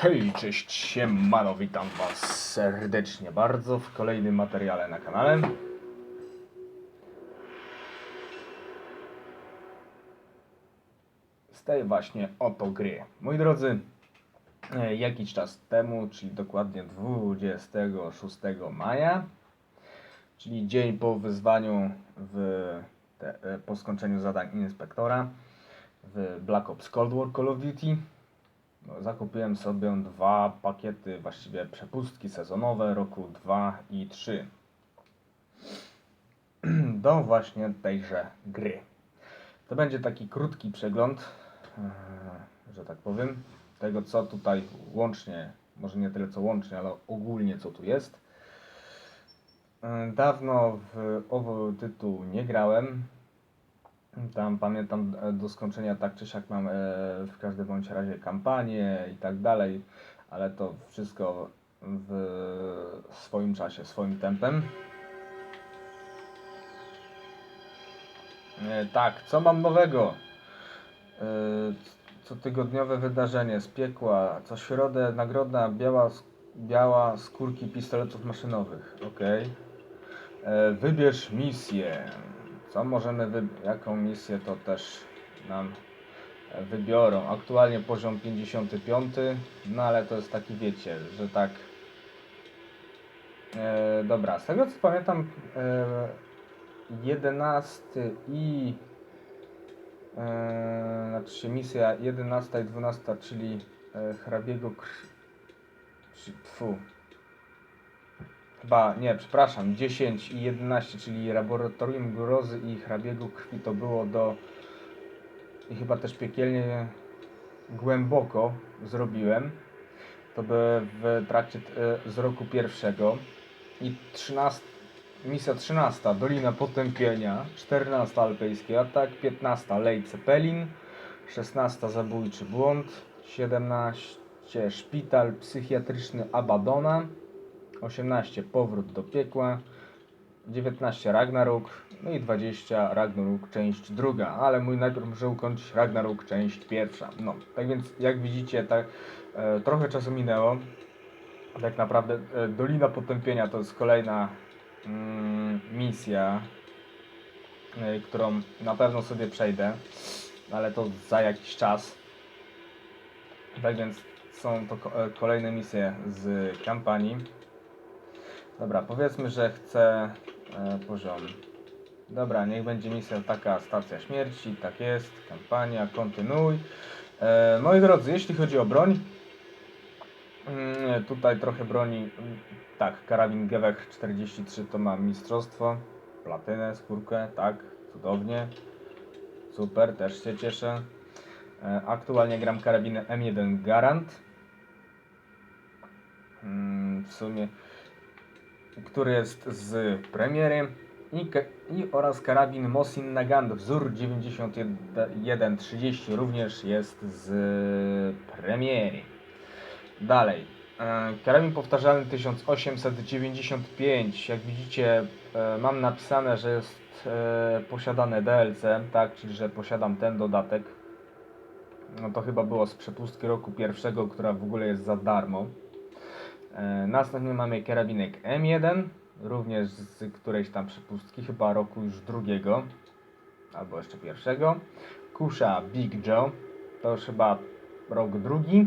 Hej, cześć, siemano, witam was serdecznie bardzo w kolejnym materiale na kanale. Z tej właśnie oto gry. Moi drodzy, e, jakiś czas temu, czyli dokładnie 26 maja, czyli dzień po wyzwaniu w te, e, po skończeniu zadań inspektora w Black Ops Cold War Call of Duty, zakupiłem sobie dwa pakiety, właściwie przepustki sezonowe roku 2 i 3 do właśnie tejże gry. To będzie taki krótki przegląd, e, że tak powiem, tego co tutaj łącznie, może nie tyle co łącznie, ale ogólnie co tu jest. E, Dawno w owy tytuł nie grałem. Tam pamiętam e, do skończenia tak czy siak mam e, w każdym bądź razie kampanię i tak dalej, ale to wszystko w swoim czasie, swoim tempem. E, Tak, co mam nowego? E, Cotygodniowe wydarzenie z piekła. Co środę nagroda biała, biała skórki pistoletów maszynowych. Ok. Wybierz misję. Co możemy? Jaką misję to też nam e, wybiorą. Aktualnie poziom 55. No ale to jest taki wiecie, że tak. E, dobra, z tego co pamiętam, e, 11 i e, znaczy misja 11 i 12, czyli e, hrabiego krwi. Tfu. Chyba, nie, przepraszam, 10 i 11, czyli laboratorium grozy i hrabiego krwi to było do i chyba też piekielnie głęboko zrobiłem. To by w trakcie e, z roku pierwszego i 13, misja 13 Dolina Potępienia, 14 Alpejski Atak, 15 Lej Cepelin, 16 Zabójczy Błąd, 17 Szpital Psychiatryczny Abadona, 18 Powrót do piekła, 19 Ragnarok, no i 20 Ragnarok część druga, ale mój najpierw muszę ukończyć Ragnarok część pierwsza. No, tak więc jak widzicie, tak e, trochę czasu minęło. Tak naprawdę e, Dolina Potępienia to jest kolejna mm, misja, e, którą na pewno sobie przejdę, ale to za jakiś czas. Tak więc są to e, kolejne misje z kampanii. Dobra, powiedzmy, że chcę e, poziom. Dobra, niech będzie misja taka stacja śmierci, tak jest, kampania, kontynuuj. E, moi drodzy, jeśli chodzi o broń, mm, tutaj trochę broni, mm, tak, karabin Gewech 43 to ma mistrzostwo, platynę, skórkę, tak, cudownie, super, też się cieszę. E, aktualnie gram karabinem M1 Garant. Mm, w sumie który jest z premiery i, i oraz karabin Mosin Nagant wzór 9130 również jest z premiery. Dalej. e, Karabin powtarzalny 1895. Jak widzicie, e, mam napisane, że jest e, posiadane DLC, tak, czyli że posiadam ten dodatek. No to chyba było z przepustki roku pierwszego, która w ogóle jest za darmo. E, Następnie mamy karabinek M1, również z którejś tam przepustki, chyba roku już drugiego, albo jeszcze pierwszego. Kusza Big Joe, to już chyba rok drugi.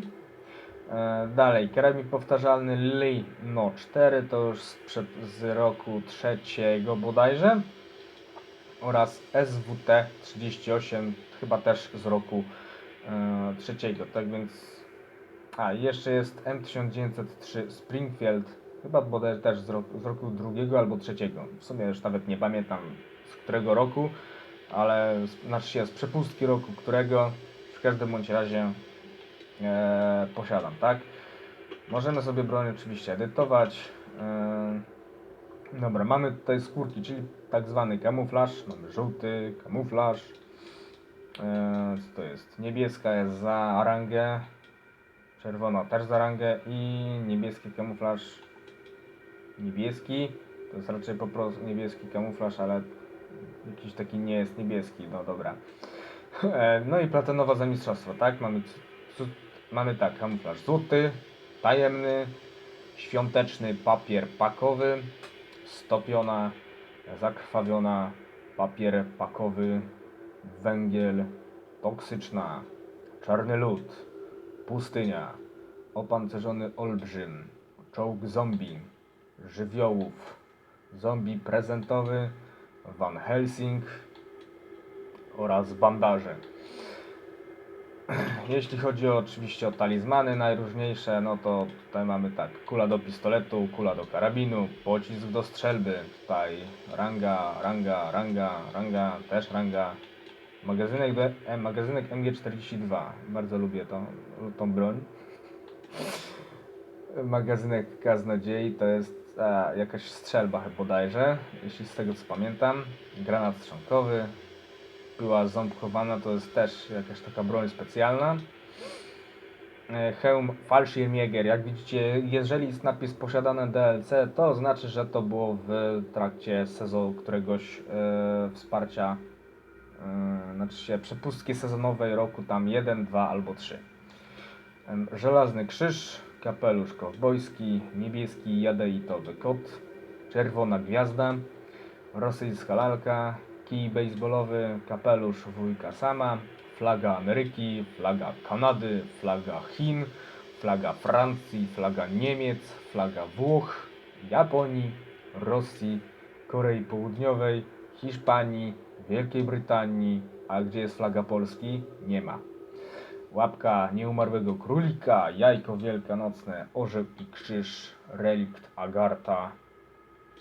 E, Dalej, karabin powtarzalny Lee No 4, to już z, z roku trzeciego bodajże. Oraz SWT 38, chyba też z roku e, trzeciego. Tak więc a, jeszcze jest M1903 Springfield, chyba bodaj też z roku, z roku drugiego albo trzeciego. W sumie już nawet nie pamiętam z którego roku, ale znaczy się z przepustki roku którego w każdym bądź razie e, posiadam, tak? Możemy sobie broń oczywiście edytować. E, dobra, mamy tutaj skórki, czyli tak zwany kamuflaż. Mamy żółty, kamuflaż. E, co to jest? Niebieska jest za rangę. Czerwona też za rangę i niebieski kamuflaż niebieski. To jest raczej po prostu niebieski kamuflaż, ale jakiś taki nie jest niebieski, no dobra. E, No i platynowa za mistrzostwo, tak? Mamy mamy tak, kamuflaż złoty, tajemny, świąteczny papier pakowy, stopiona, zakrwawiona, papier pakowy, węgiel, toksyczna, czarny lód, pustynia, opancerzony olbrzym, czołg zombie, żywiołów, zombie prezentowy, Van Helsing oraz bandaże. Jeśli chodzi oczywiście o talizmany najróżniejsze, no to tutaj mamy tak, kula do pistoletu, kula do karabinu, pocisk do strzelby, tutaj ranga, ranga, ranga, ranga, też ranga, magazynek, e, magazynek MG42, bardzo lubię tą, tą broń. Magazynek kaznodziei to jest e, jakaś strzelba bodajże, jeśli z tego co pamiętam, granat strzałkowy, była ząbkowana, to jest też jakaś taka broń specjalna. E, Hełm Fallschirmjäger, jak widzicie, jeżeli jest napis posiadane DLC, to znaczy, że to było w trakcie sezonu któregoś e, wsparcia, znaczy się przepustki sezonowej roku tam 1, 2 albo 3. Em, Żelazny krzyż, kapelusz kowbojski, niebieski jadeitowy kot, czerwona gwiazda, rosyjska lalka, kij baseballowy, kapelusz wujka sama, flaga Ameryki, flaga Kanady, flaga Chin, flaga Francji, flaga Niemiec, flaga Włoch, Japonii, Rosji, Korei Południowej, Hiszpanii, Wielkiej Brytanii, a gdzie jest flaga Polski? Nie ma. Łapka nieumarłego królika, jajko wielkanocne, orzeł i krzyż, relikt Agarta,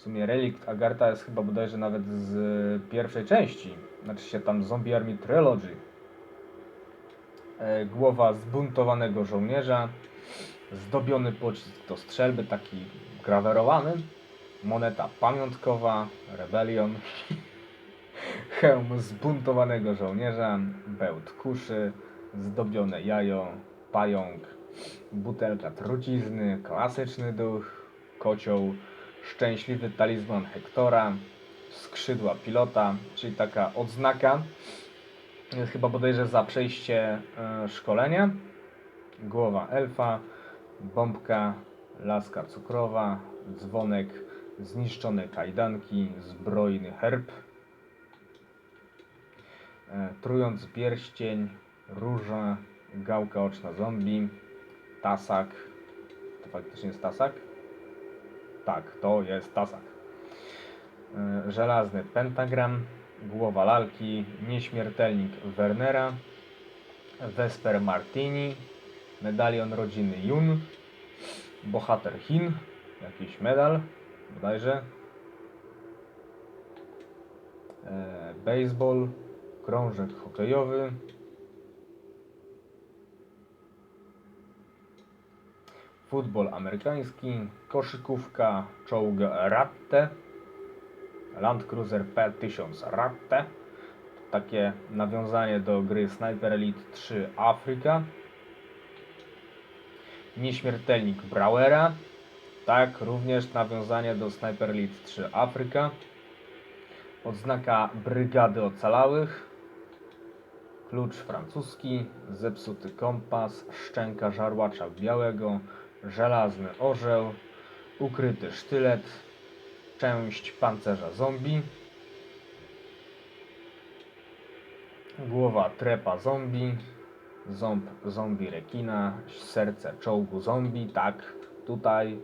w sumie Relikt Agartha jest chyba bodajże nawet z pierwszej części. Znaczy się tam Zombie Army Trilogy. E, Głowa zbuntowanego żołnierza. Zdobiony pocisk do strzelby, taki grawerowany. Moneta pamiątkowa, Rebellion. Hełm zbuntowanego żołnierza. Bełt kuszy. Zdobione jajo. Pająk. Butelka trucizny. Klasyczny duch. Kocioł szczęśliwy talizman Hektora, skrzydła pilota, czyli taka odznaka, e, chyba bodajże za przejście e, szkolenia, głowa elfa, bombka, laska cukrowa, dzwonek, zniszczone kajdanki, zbrojny herb, trując pierścień, róża, gałka oczna zombie, tasak, to faktycznie jest tasak? Tak, to jest tasak. E, Żelazny pentagram, głowa lalki, nieśmiertelnik Wernera, Vesper Martini, medalion rodziny Jun, bohater Chin, jakiś medal, bodajże, e, baseball, krążek hokejowy, futbol amerykański, koszykówka, czołg Ratte, Land Cruiser P1000 Ratte, takie nawiązanie do gry Sniper Elite 3 Afryka, nieśmiertelnik Brauera, tak, również nawiązanie do Sniper Elite 3 Afryka, odznaka Brygady Ocalałych, klucz francuski, zepsuty kompas, szczęka żarłacza białego, żelazny orzeł, ukryty sztylet, część pancerza zombie, głowa trepa zombie, ząb zombie rekina, serce czołgu zombie, tak, tutaj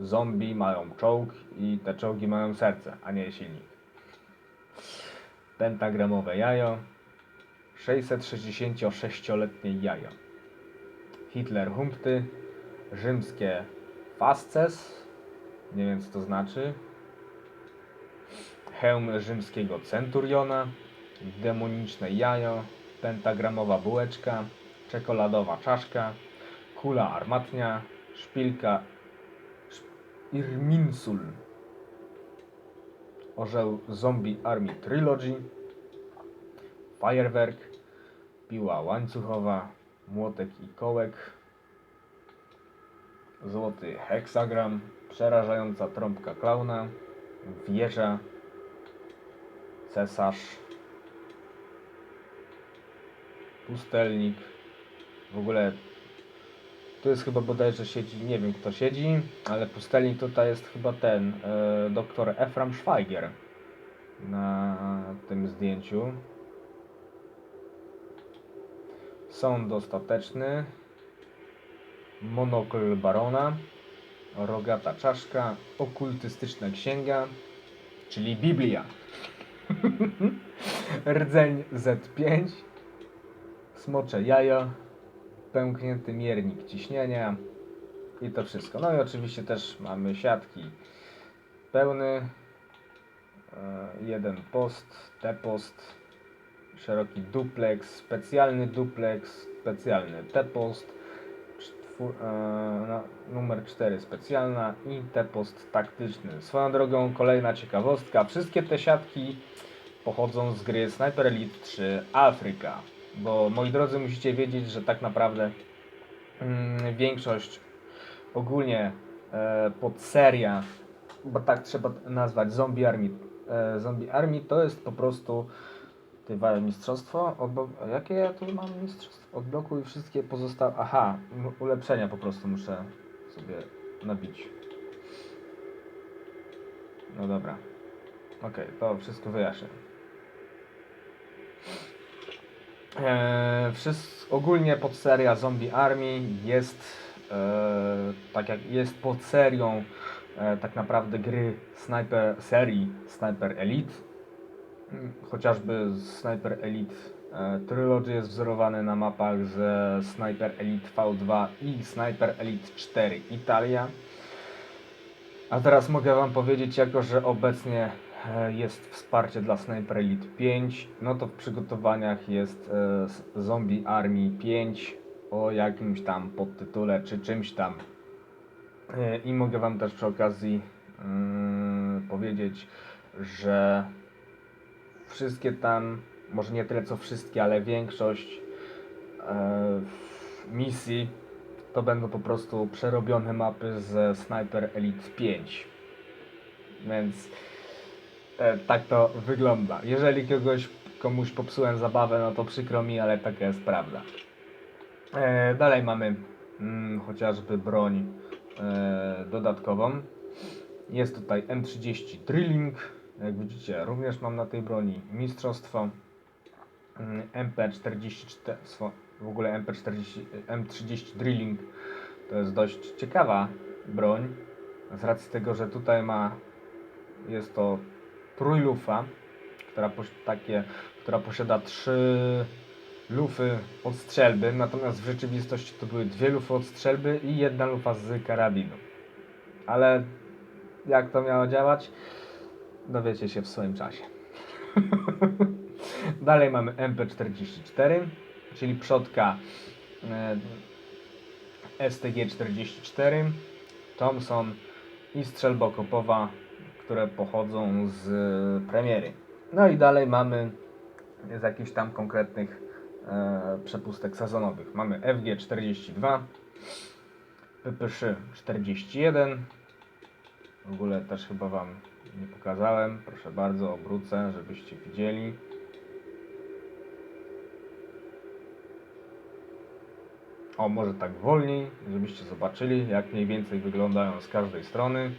zombie mają czołg i te czołgi mają serce, a nie silnik. Pentagramowe jajo, 666-letnie jajo. Hitler Humpty, rzymskie fasces, nie wiem co to znaczy. Hełm rzymskiego centuriona, demoniczne jajo, pentagramowa bułeczka, czekoladowa czaszka, kula armatnia, szpilka szp- Irminsul, orzeł Zombie Army Trilogy, fajerwerk, piła łańcuchowa, młotek i kołek, złoty heksagram, przerażająca trąbka klauna, wieża, cesarz, pustelnik, w ogóle Tu jest chyba bodajże siedzi, nie wiem kto siedzi, ale pustelnik tutaj jest chyba ten, e, doktor Efram Schweiger na tym zdjęciu. Sąd ostateczny, monokl barona, rogata czaszka, okultystyczna księga, czyli Biblia. Rdzeń Z5, smocze jajo, pęknięty miernik ciśnienia. I to wszystko. No i oczywiście też mamy siatki. Pełny, e, jeden post, T-post, szeroki duplex, specjalny duplex, specjalny T-post, e, numer 4 specjalna i T-post taktyczny. Swoją drogą kolejna ciekawostka, wszystkie te siatki pochodzą z gry Sniper Elite 3 Afryka. Bo moi drodzy, musicie wiedzieć, że tak naprawdę mm, większość ogólnie e, podseria, bo tak trzeba nazwać Zombie Army, e, Zombie Army to jest po prostu Tywa mistrzostwo. Odblo- jakie ja tu mam mistrzostwo? Odblokuj wszystkie pozostałe. Aha, ulepszenia po prostu muszę sobie nabić. No dobra. Okej, to wszystko wyjaśnię. Eee, wszys- ogólnie podseria Zombie Army jest e, tak jak jest pod serią e, tak naprawdę gry Sniper serii Sniper Elite. Chociażby Sniper Elite e, Trilogy jest wzorowany na mapach ze Sniper Elite V2 i Sniper Elite 4 Italia. A teraz mogę Wam powiedzieć, jako że obecnie e, jest wsparcie dla Sniper Elite 5, no to w przygotowaniach jest e, Zombie Army 5 o jakimś tam podtytule czy czymś tam. I mogę Wam też przy okazji mm, powiedzieć, że wszystkie tam, może nie tyle co wszystkie, ale większość e, misji to będą po prostu przerobione mapy ze Sniper Elite 5. Więc e, tak to wygląda. Jeżeli kogoś, komuś popsułem zabawę, no to przykro mi, ale taka jest prawda. E, dalej mamy mm, chociażby broń e, dodatkową. Jest tutaj M30 Drilling. Jak widzicie, również mam na tej broni mistrzostwo. Mm, MP44, swo- w ogóle MP40, M30 Drilling to jest dość ciekawa broń. Z racji tego, że tutaj ma, jest to trójlufa, która, takie, która posiada trzy lufy od strzelby, natomiast w rzeczywistości to były dwie lufy od strzelby i jedna lufa z karabinu. Ale jak to miało działać? Dowiecie się w swoim czasie. Dalej mamy MP44, czyli przodka e, STG-44, Thompson i strzelba okopowa, które pochodzą z premiery. No i dalej mamy z jakichś tam konkretnych e, przepustek sezonowych. Mamy FG42, PPszy 41, w ogóle też chyba Wam nie pokazałem. Proszę bardzo, obrócę, żebyście widzieli. O, może tak wolniej, żebyście zobaczyli, jak mniej więcej wyglądają z każdej strony.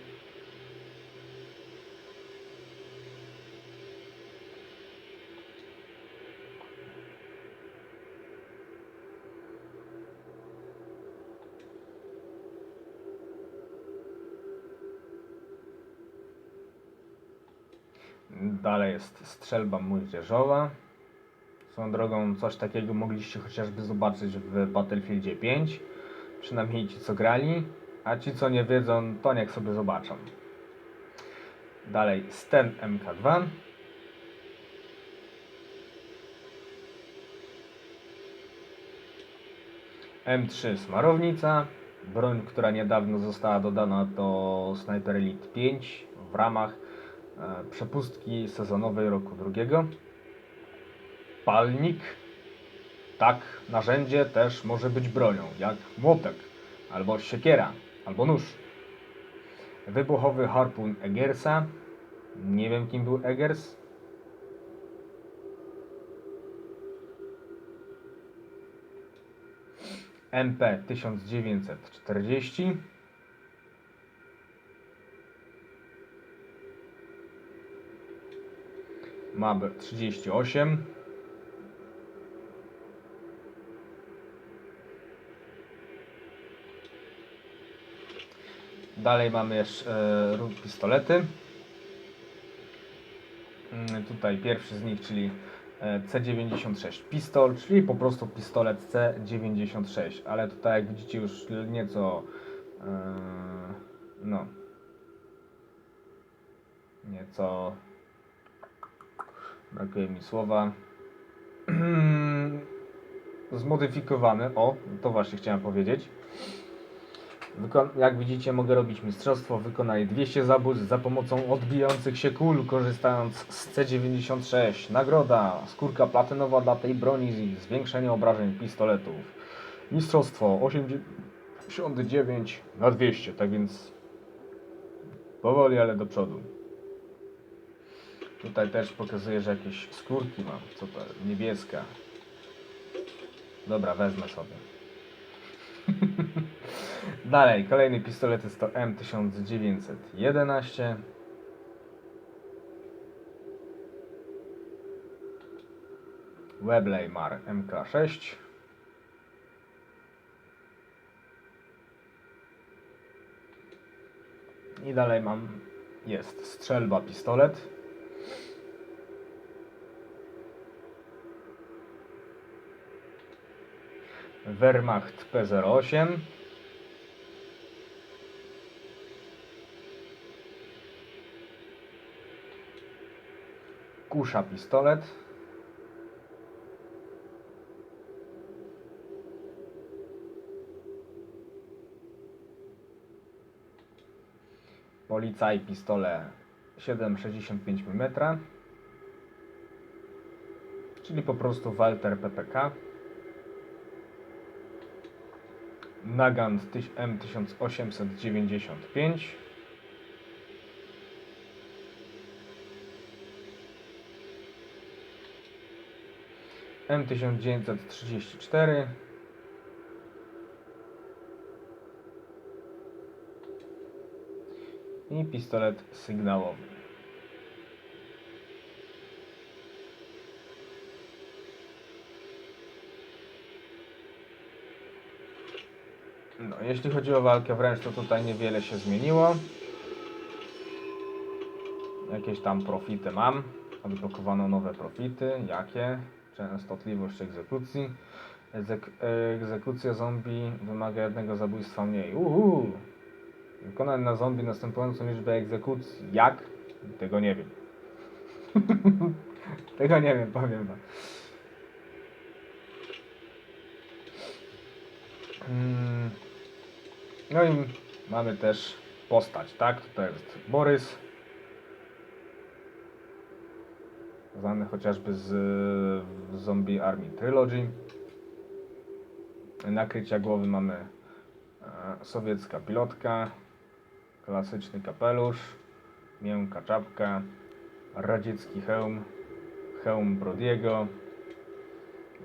Dalej jest strzelba młodzieżowa. Swoją drogą coś takiego mogliście chociażby zobaczyć w Battlefieldzie 5. Przynajmniej ci co grali, a ci co nie wiedzą, to niech sobie zobaczą. Dalej Sten MK2. M3 Smarownica. Broń, która niedawno została dodana do Sniper Elite 5 w ramach przepustki sezonowej roku drugiego. Palnik. Tak, narzędzie też może być bronią, jak młotek, albo siekiera, albo nóż. Wybuchowy harpun Egersa. Nie wiem kim był Egers. MP 1940. MAB 38. Dalej mamy jeszcze e, pistolety. Mm, Tutaj pierwszy z nich, czyli e, C96 pistol, czyli po prostu pistolet C96, ale tutaj jak widzicie już nieco e, no nieco brakuje mi słowa. Zmodyfikowany, o to właśnie chciałem powiedzieć. Jak widzicie mogę robić mistrzostwo, wykonali 200 zabójstw za pomocą odbijających się kul, korzystając z C96. Nagroda, skórka platynowa dla tej broni, zwiększenie obrażeń pistoletów. Mistrzostwo 89 na 200, tak więc powoli, ale do przodu. Tutaj też pokazuję, że jakieś skórki mam. Co to? Niebieska. Dobra, wezmę sobie. Dalej, kolejny pistolet jest to M1911. Webley Mar MK6. I dalej mam, jest strzelba pistolet. Wehrmacht P08. Kusza pistolet. Policaj pistole 7,65 mm. Czyli po prostu Walter PPK. Nagant M1895. M1934 i pistolet sygnałowy. No, jeśli chodzi o walkę wręcz, to tutaj niewiele się zmieniło. Jakieś tam profity mam. Odblokowano nowe profity. Jakie? Częstotliwość egzekucji. Egzek egzekucja zombie wymaga jednego zabójstwa mniej. Uhu! Wykonać na zombie następującą liczbę egzekucji. Jak? Tego nie wiem. Tego nie wiem, powiem wam. Mm. No i mamy też postać, tak? Tutaj jest Borys. Znany chociażby z Zombie Army Trilogy. Nakrycia głowy mamy e, sowiecka pilotka, klasyczny kapelusz, miękka czapka, radziecki hełm, hełm Brodiego,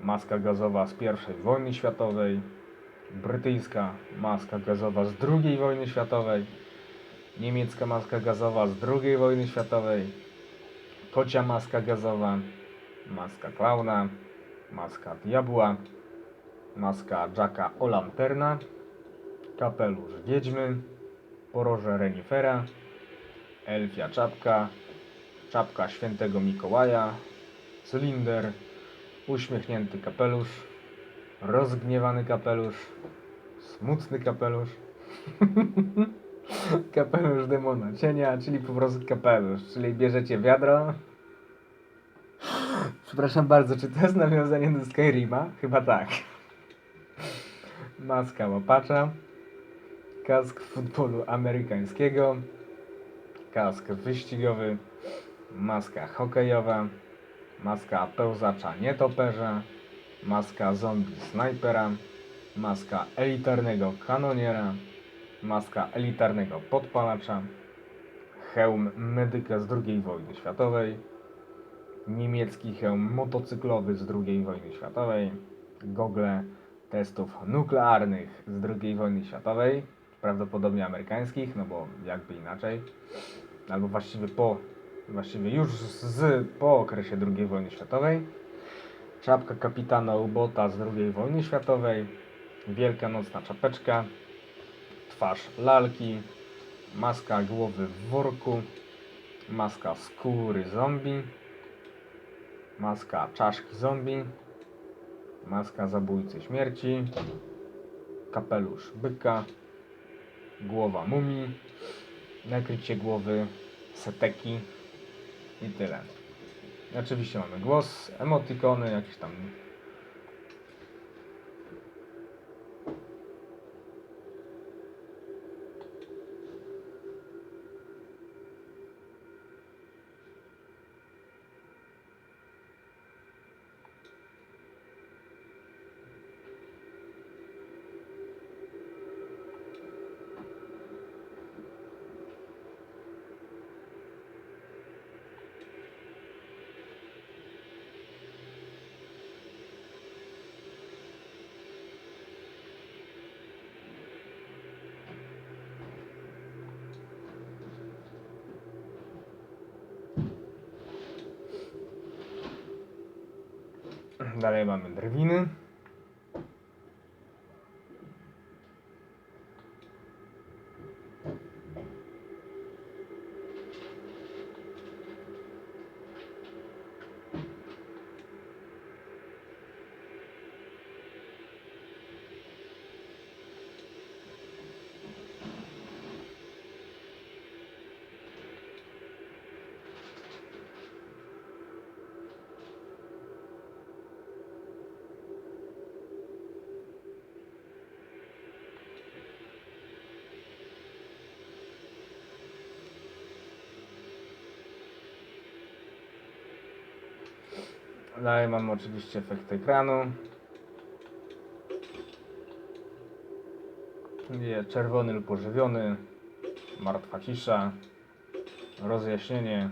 maska gazowa z I wojny światowej, brytyjska maska gazowa z II wojny światowej, niemiecka maska gazowa z II wojny światowej, kocia maska gazowa, maska klauna, maska diabła, maska Jacka O'Lanterna, kapelusz wiedźmy, poroże renifera, elfia czapka, czapka świętego Mikołaja, cylinder, uśmiechnięty kapelusz, rozgniewany kapelusz, smutny kapelusz, kapelusz demona cienia, czyli po prostu kapelusz, czyli bierzecie wiadro. Przepraszam bardzo, czy to jest nawiązanie do Skyrima? Chyba tak. Maska łapacza, kask futbolu amerykańskiego, kask wyścigowy, maska hokejowa, maska pełzacza nietoperza, maska zombie snajpera, maska elitarnego kanoniera, maska elitarnego podpalacza, hełm medyka z II wojny światowej, niemiecki hełm motocyklowy z II wojny światowej, gogle testów nuklearnych z II wojny światowej, prawdopodobnie amerykańskich, no bo jakby inaczej, albo właściwie po, właściwie już z, po okresie II wojny światowej, czapka kapitana ubota z II wojny światowej, wielka nocna czapeczka, twarz lalki, maska głowy w worku, maska skóry zombie, maska czaszki zombie, maska zabójcy śmierci, kapelusz byka, głowa mumii, nakrycie głowy seteki. I tyle. Oczywiście mamy głos, emotikony, jakieś tam Dalej mamy drwiny. Dalej mamy oczywiście efekt ekranu. Czerwony lub pożywiony, martwa cisza, rozjaśnienie,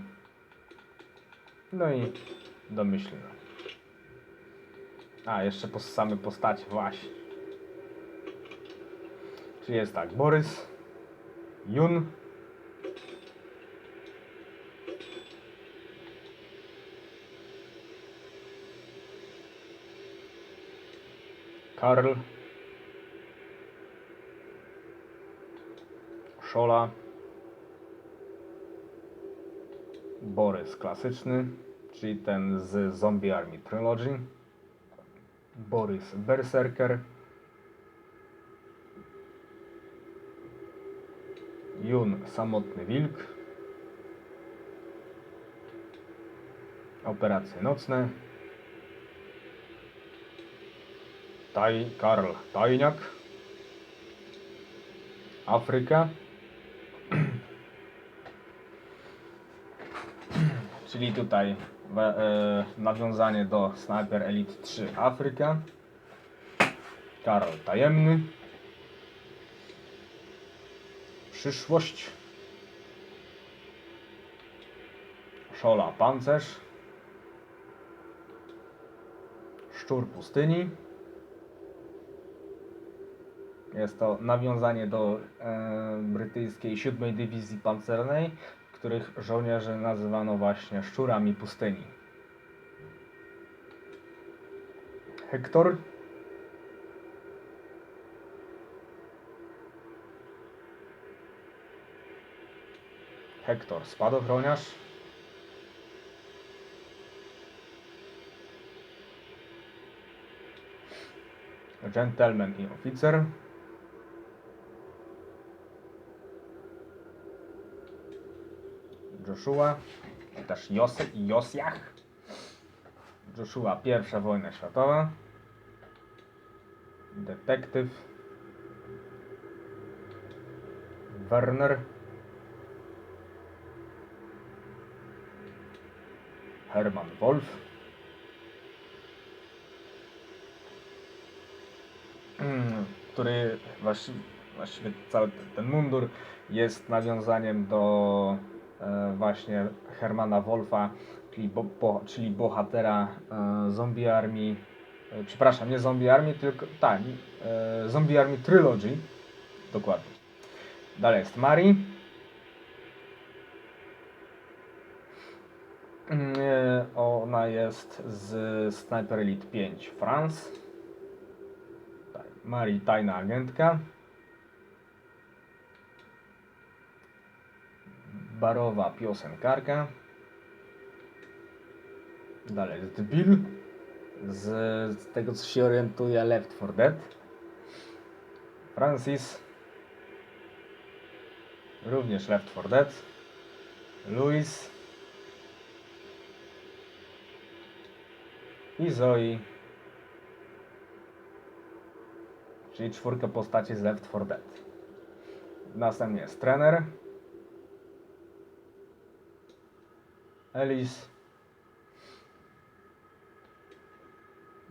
no i domyślne. A, jeszcze po same postacie, właśnie. Czyli jest tak, Borys, Jun, Karl, Szola, Borys klasyczny, czyli ten z Zombie Army Trilogy, Borys Berserker, Jun Samotny Wilk, Operacje Nocne, Taj, Karl Tajniak, Afryka, czyli tutaj we- e, nawiązanie do Sniper Elite 3 Afryka, Karol Tajemny, Przyszłość, Szola Pancerz, Szczur Pustyni, jest to nawiązanie do e, brytyjskiej 7 Dywizji Pancernej, których żołnierzy nazywano właśnie szczurami pustyni. Hektor. Hektor, spadochroniarz. Gentleman i oficer. Joshua, czy też Jos Josiach. Joshua, pierwsza wojna światowa. Detektyw. Werner. Herman Wolf. Mm, który właściwie cały ten- mundur jest nawiązaniem do właśnie Hermana Wolfa, czyli, bo, bo, czyli bohatera e, zombie armii E, Przepraszam, nie Zombie Army, tylko. Tak, e, Zombie Army Trilogy. Dokładnie. Dalej jest Mari. Mm, e, Ona jest z Sniper Elite 5 France. Tak, Mari, tajna agentka. Barowa piosenkarka. Dalej jest Bill. Z, z tego co się orientuje Left 4 Dead. Francis. Również Left 4 Dead. Louis. I Zoe. Czyli czwórka postaci z Left 4 Dead. Następnie jest trener. Alice.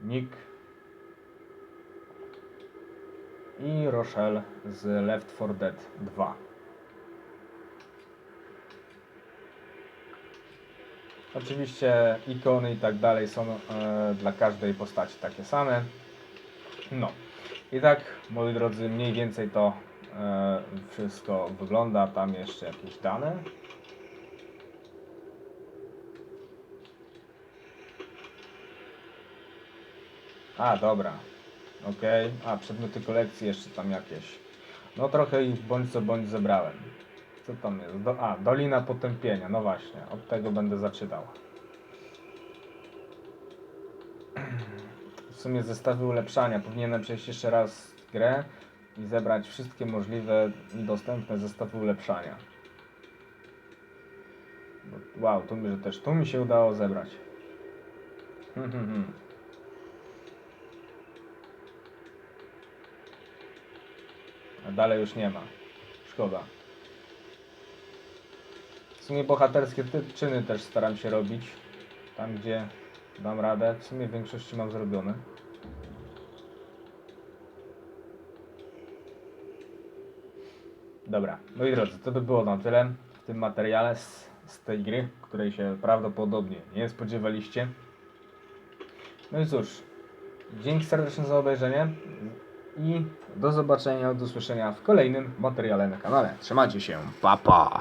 Nick. I Rochelle z Left 4 Dead 2. Oczywiście ikony i tak dalej są e, dla każdej postaci takie same. No. I tak, moi drodzy, mniej więcej to e, wszystko wygląda. Tam jeszcze jakieś dane. A, dobra. Okej. A, przedmioty kolekcji jeszcze tam jakieś. No trochę ich bądź co bądź zebrałem. Co tam jest? Do, a, Dolina Potępienia. No właśnie, od tego będę zaczynał. W sumie zestawy ulepszania. Powinienem przejść jeszcze raz grę i zebrać wszystkie możliwe dostępne zestawy ulepszania. Wow, tu mi, że też tu mi się udało zebrać. Hmm, hmm, hmm. Dalej już nie ma. Szkoda. W sumie bohaterskie czyny też staram się robić. Tam gdzie dam radę. W sumie w większości mam zrobione. Dobra, moi drodzy, to by było na tyle w tym materiale z, z tej gry, której się prawdopodobnie nie spodziewaliście. No i cóż, dzięki serdecznie za obejrzenie i do zobaczenia, do usłyszenia w kolejnym materiale na kanale. Trzymajcie się, pa pa!